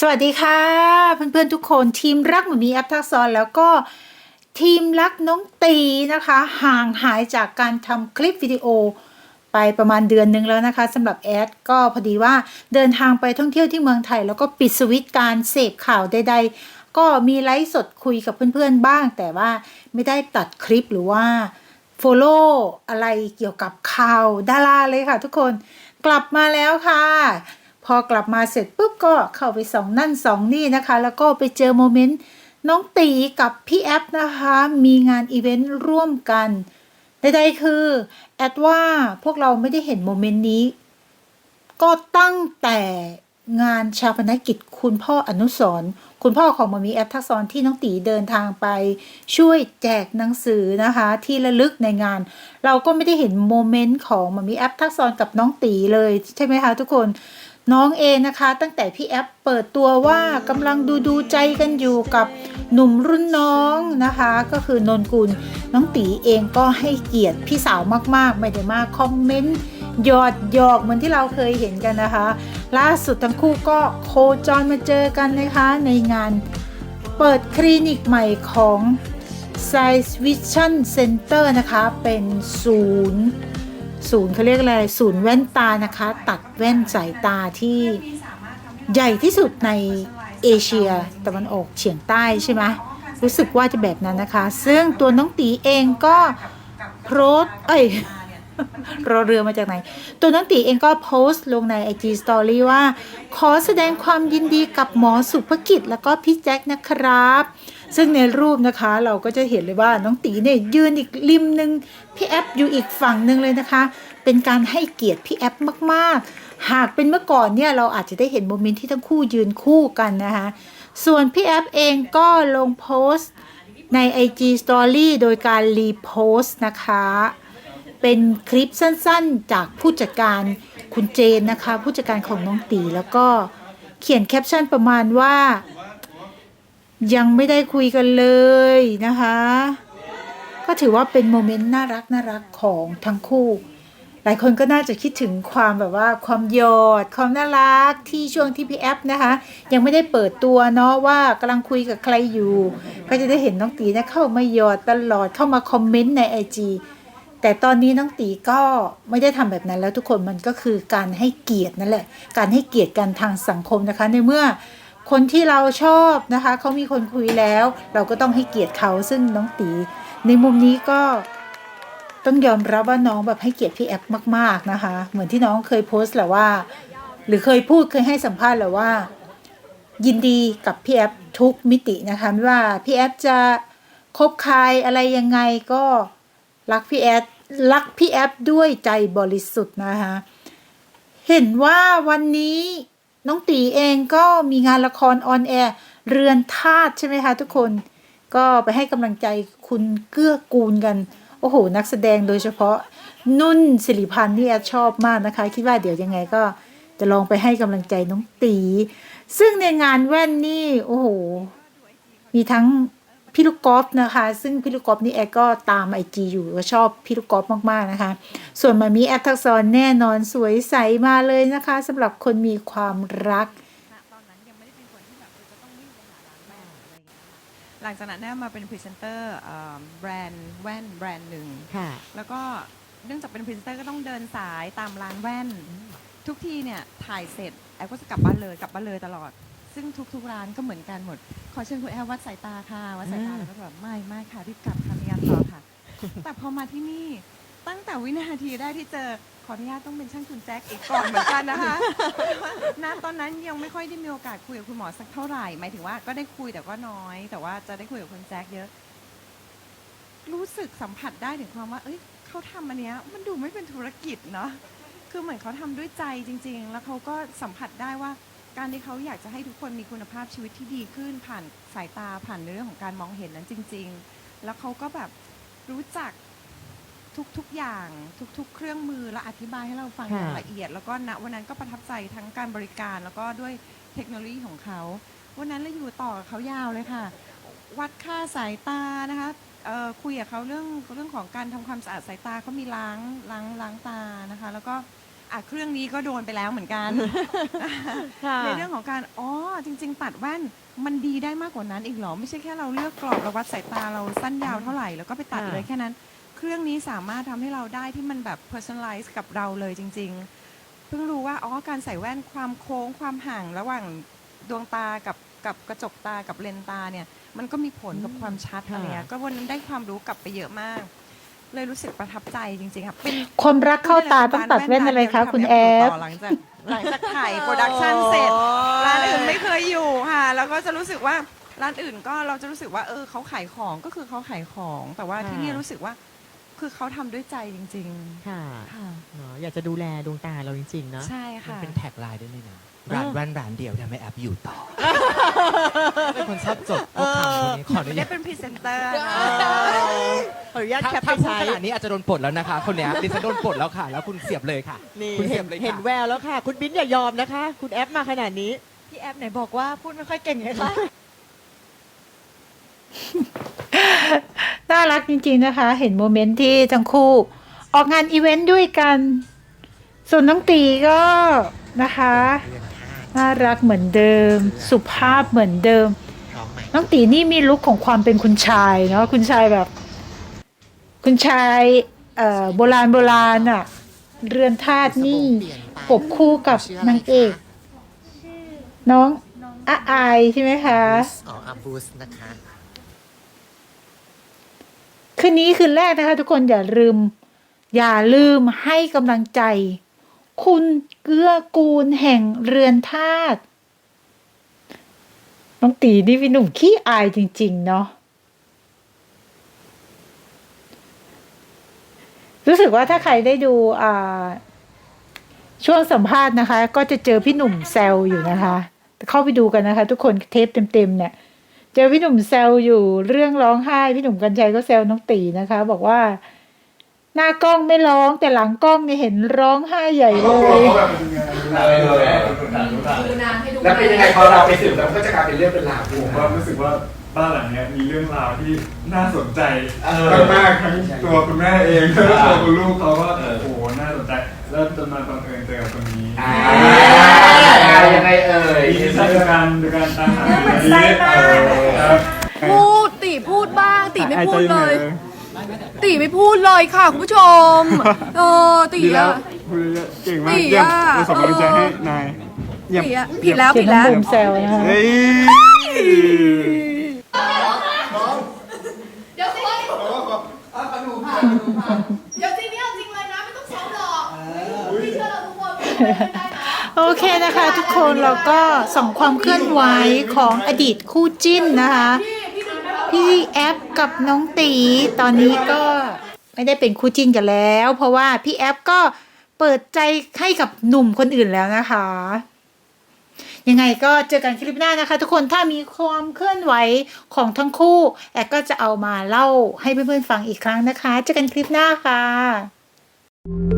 สวัสดีค่ะ เพื่อนๆทุกคนทีมรักหมูมีแอปทักษรแล้วก็ทีมรักน้องตีนะคะ ห่างหายจากการทำคลิปวิดีโอไปประมาณเดือนหนึ่งแล้วนะคะสำหรับแอดก็พอดีว่าเดินทางไปท่องเที่ยวที่เมืองไทย แล้วก็ปิดสวิตช์การเสพข่าวใด ๆ ก็มีไลฟ์สดคุยกับเพื่อนๆบ้าง แต่ว่าไม่ได้ตัดคลิปหรือว่า follow อะไรเกี่ยวกับข่าวดาราเลยค่ะทุกคนกลับมาแล้วค่ะ พอกลับมาเสร็จปุ๊บก็เข้าไปส่องนั่นส่องนี่นะคะ แล้วก็ไปเจอโมเมนต์น้องตีกับพี่แอปนะคะ มีงานอีเวนต์ร่วมกันใดๆคือ แอดว่าพวกเราไม่ได้เห็นโมเมนต์นี้ ก็ตั้งแต่งานชาปนกิจคุณพ่ออนุสรณ์คุณพ่อของมามีแอปทักษรที่น้องตีเดินทางไป ช่วยแจกหนังสือนะคะ ที่ระลึกในงาน เราก็ไม่ได้เห็นโมเมนต์ของมามีแอปทักษรกับน้องตีเลยใช่ไหมคะทุกคน น้องเองนะคะ ตั้งแต่พี่แอปเปิดตัวว่ากำลังดูดูใจกันอยู่กับหนุ่มรุ่นน้องนะคะ ก็คือนนกุลน้องตีเองก็ให้เกียรติพี่สาวมากๆ ไม่ได้มาคอมเมนต์หยอดหยอกเหมือนที่เราเคยเห็นกันนะคะ ล่าสุดทั้งคู่ก็โคจรมาเจอกันนะคะ ในงานเปิดคลินิกใหม่ของ Science Vision Center นะคะ เป็นศูนย์ ศูนย์เขาเรียกอะไรศูนย์แว่นตานะคะ ตัดแว่นสายตาที่ใหญ่ที่สุดในเอเชียตะวันออกเฉียงใต้ใช่ไหมรู้สึกว่าจะแบบนั้นนะคะ ซึ่งตัวน้องตีเองก็โพสเอ้ยรอเรือมาจากไหน ตัวน้องตีเองก็โพสต์ลงใน IG Story ว่า ขอแสดงความยินดีกับหมอสุภกิจแล้วก็พี่แจ็คนะครับ ซึ่งในรูปนะคะเราก็จะเห็นเลยว่าน้องตีเนี่ยยืนอีกริมหนึ่งพี่แอปอยู่อีกฝั่งหนึ่งเลยนะคะ เป็นการให้เกียรติพี่แอปมากๆ หากเป็นเมื่อก่อนเนี่ยเราอาจจะได้เห็นโมเมนต์ที่ทั้งคู่ยืนคู่กันนะคะ ส่วนพี่แอปเองก็ลงโพสต์ใน IG Story โดยการรีโพสต์นะคะ เป็นคลิปสั้นๆ จากผู้จัดการคุณเจนนะคะ ผู้จัดการของน้องตีแล้วก็เขียนแคปชั่นประมาณว่า ยังไม่ได้คุยกันเลยนะคะ ก็ถือว่าเป็นโมเมนต์น่ารักน่ารักของทั้งคู่ หลายคนก็น่าจะคิดถึงความแบบว่าความหยอดความน่ารักที่ช่วงที่พี่แอปนะคะ ยังไม่ได้เปิดตัวเนาะว่ากำลังคุยกับใครอยู่ ก็จะได้เห็นน้องตีนะเข้ามาหยอดตลอดเข้ามาคอมเมนต์ในไอจีแต่ตอนนี้น้องตีก็ไม่ได้ทำแบบนั้นแล้วทุกคนมันก็คือการให้เกียรตินั่นแหละ การให้เกียรติกันทางสังคมนะคะในเมื่อ คนที่เราชอบนะคะเขามีคนคุยแล้ว เราก็ต้องให้เกียรติเขาซึ่งน้องตี ในมุมนี้ก็ต้องยอมรับว่าน้องแบบให้เกียรติพี่แอปมาก ๆนะคะ เหมือนที่น้องเคยโพสต์แหละว่า หรือเคยพูดเคยให้สัมภาษณ์แหละว่า ยินดีกับพี่แอปทุกมิตินะคะไม่ว่าพี่แอปจะคบใครอะไรยังไงก็รักพี่แอปรักพี่แอปด้วยใจบริสุทธิ์นะคะเห็นว่าวันนี้ น้องตีเองก็มีงานละครออนแอร์เรือนธาตุใช่ไหมคะทุกคน ก็ไปให้กำลังใจคุณเกื้อกูลกัน โอ้โห นักแสดงโดยเฉพาะนุ่นสิริพันธ์นี่แอดชอบมากนะคะ คิดว่าเดี๋ยวยังไงก็จะลองไปให้กำลังใจน้องตี ซึ่งในงานแว่นนี่ โอ้โห มีทั้ง พี่ลูกกอล์ฟนะคะ ซึ่งพี่ลูกกอล์ฟนี่แอดก็ตามไอจีอยู่ก็ชอบพี่ลูกกอล์ฟมากๆนะคะ ส่วนมามีแอปทักษรแน่นอนสวยใสมาเลยนะคะสำหรับคนมีความรักณตอนนั้นยังไม่ได้เป็นคนที่แบบเออจะต้องวิ่งไปหาร้านแว่นอะไรอย่างเงี้ยค่ะหลังจากนั้นเนี่ยมาเป็นพรีเซนเตอร์เอ่อแบรนด์แว่นแบรนด์หนึ่งค่ะแล้วก็เนื่องจากเป็นพรีเซนเตอร์ก็ต้องเดินสายตามร้านแว่น ทุกที่เนี่ยถ่ายเสร็จแอปก็จะกลับบ้านเลยกลับบ้านเลยตลอด ซึ่งทุก ๆ ร้านก็เหมือนกันหมด ขอเชิญคุณแอลวัดสายตาค่ะ วัดสายตาอ่าแล้วก็แบบไม่ไม่ค่ะรีบกลับค่ะมีงานต่อค่ะ แต่พอมาที่นี่ตั้งแต่วินาทีแรกที่เจอขออนุญาตต้องเป็นช่างคุณแจ็คอีกก่อนเหมือนกันนะคะณตอนนั้นยังไม่ค่อยได้มีโอกาสคุยกับคุณหมอสักเท่าไหร่หมายถึงว่าก็ได้คุยแต่ก็น้อย แต่ว่าจะได้คุยกับคุณแจ็คเยอะ รู้สึกสัมผัสได้ถึงความว่า เอ้ยเขาทำอันเนี้ยมันดูไม่เป็นธุรกิจเนาะคือเหมือนเขาทำด้วยใจจริง ๆ แล้วเขาก็สัมผัสได้ว่า การที่เขาอยากจะให้ทุกคนมีคุณภาพชีวิตที่ดีขึ้น ผ่านสายตาผ่านในเรื่องของการมองเห็นนั้นจริง ๆ แล้วเขาก็แบบรู้จักทุกๆอย่างทุก ๆ เครื่องมือและอธิบายให้เราฟังอย่างค่ะละเอียด แล้วก็ณวันนั้นก็ประทับใจทั้งการบริการ แล้วก็ด้วยเทคโนโลยีของเขา วันนั้นเราอยู่ต่อกับเขายาวเลยค่ะ วัดค่าสายตานะคะเอ่อคุยกับเขาเรื่องเรื่องของการทำความสะอาดสายตาเขามีล้างล้างล้างตานะคะ แล้วก็ อะเครื่องนี้ก็โดนไปแล้วเหมือนกัน ค่ะ ในเรื่องของการ อ๋อ จริง ๆ ตัดแว่นมันดีได้มากกว่านั้นอีกเหรอ ไม่ใช่แค่เราเลือกกรอบเราวัดสายตาเราสั้นยาวเท่าไหร่แล้วก็ไปตัดค่ะ เลยแค่นั้น เครื่องนี้สามารถทำให้เราได้ที่มันแบบ personalize กับเราเลยจริง ๆ เพิ่งรู้ว่า อ๋อ การใส่แว่นความโค้งความห่างระหว่างดวงตากับกับกระจกตากับเลนส์ตาเนี่ย มันก็มีผลกับความชัดค่ะอะไรเงี้ยก็วันนั้นได้ความรู้กลับไปเยอะมาก เลยรู้สึกประทับใจจริงๆค่ะเป็นความรักเข้าตาต้องตัดแว่นอะไรคะคุณแอฟหลังจากหลังจากถ่ายโปรดักชันเสร็จร้านอื่นไม่เคยอยู่ค่ะ แล้วก็จะรู้สึกว่าร้านอื่นก็เราจะรู้สึกว่า เออเขาขายของก็คือเขาขายของ แต่ว่าที่นี่รู้สึกว่า คือเขาทำด้วยใจจริงค่ะๆค่ะเนาะอยากจะดูแลดวงตาเราจริงๆเนาะใช่มันค่ะเป็นแท็กไลน์ได้เลยนะ ร้านเออแว่นร้านเดียวทำให้แอปอยู่ต่อ เป็นคนชอบจดพวกคำพวกนี้ขออนุไม่ญาได้ตเป็นพรีเซนเตอร์นะขออนุญาตถ้าแคปไปถ้าพูดใช้ขนาดนี้อาจจะโดนปลดแล้วนะคะ คนเนี้ยดิฉันโดนปลดแล้วค่ะ แล้วคุณเสียบเลยค่ะ นี่คุณเสีเห็ยนบเลยเห็นค่ะแววแล้วค่ะ คุณบิ้นอย่ายอมนะคะ คุณแอปมาขนาดนี้ พี่แอฟไหนบอกว่าพูดไม่ค่อยเก่งไงคะน่ารักจริงๆนะคะ เห็นโมเมนต์ที่ทั้งคู่ ออกงานอีเวนต์ด้วยกัน ส่วนน้องตีก็นะคะ น่ารักเหมือนเดิม สุภาพเหมือนเดิมน้องตีนี่มีลุคของความเป็นคุณชายเนาะคุณชายแบบ คุณชายเอ่อโบราณโบราณอะเรือนธาตุนี่ปบคู่กับนางเอก น้องอาอายใช่ไหมคะอ๋ออาบูสนะคะคืนนี้คืนแรกนะคะ ทุกคนอย่าลืม อย่าลืมให้กำลังใจ คุณเกื้อกูลแห่งเรือนธาตุน้องตีนี่พี่หนุ่มขี้อายจริง ๆ เนาะรู้สึกว่าถ้าใครได้ดูช่วงสัมภาษณ์นะคะ ก็จะเจอพี่หนุ่มแซวอยู่นะคะ เข้าไปดูกันนะคะ ทุกคนเทปเต็มๆเนี่ย เจอพี่หนุ่มแซวอยู่เรื่องร้องไห้ พี่หนุ่มกัญชัยก็แซวน้องตีนะคะ บอกว่า หน้ากล้องไม่ร้องแต่หลังกล้องเนี่ยเห็นร้องไห้ใหญ่เลยแล้วเป็นยังไงพอเราไปสืบแล้วมันก็จะกลายเป็นเรื่องเป็นราวผมว่ารู้สึกว่าบ้านหลังเนี้ยมีเรื่องราวที่น่าสนใจเออมากๆทั้งตัวคุณแม่เองแล้วก็ตัวคุณลูกเขาก็โอ้โหน่าสนใจ แล้วจนมาบังเอิญเจอกับคนนี้อ่ายังไงเอ่ย มีใช่โดยการโดยการตามหาเหมือนไส้มาก ครับ พูดตีพูดบ้างตีไม่พูดเลย ตีไม่พูดเลยค่ะคุณผู้ชม เออตีดีแล้วอะพูดเยอะเก่งมากตีเยี่ยมอะเราส่งกำลังใจให้นายเยี่ยม ตีอะผิดแล้วเห็ผินดน้องแล้วบูมแซวนะคะ เฮ้ยเดี๋ยวสิเดี๋ยวสิเนี่ยเอาจริงเลยนะไม่ต้องซ้อมหรอกพี่เชื่อเราทุกคนไม่ได้นะ โอเคนะคะ ทุกคนเราก็ส่องความเคลื่อนไหวของอดีตคู่จิ้นนะคะ พี่แอฟกับน้องตีตอนนี้ก็ไม่ได้เป็นคู่จิ้นกันแล้ว เพราะว่าพี่แอฟก็เปิดใจให้กับหนุ่มคนอื่นแล้วนะคะ ยังไงก็เจอกันคลิปหน้านะคะ ทุกคนถ้ามีความเคลื่อนไหวของทั้งคู่แอฟก็จะเอามาเล่าให้เพื่อนๆฟังอีกครั้งนะคะ เจอกันคลิปหน้าค่ะ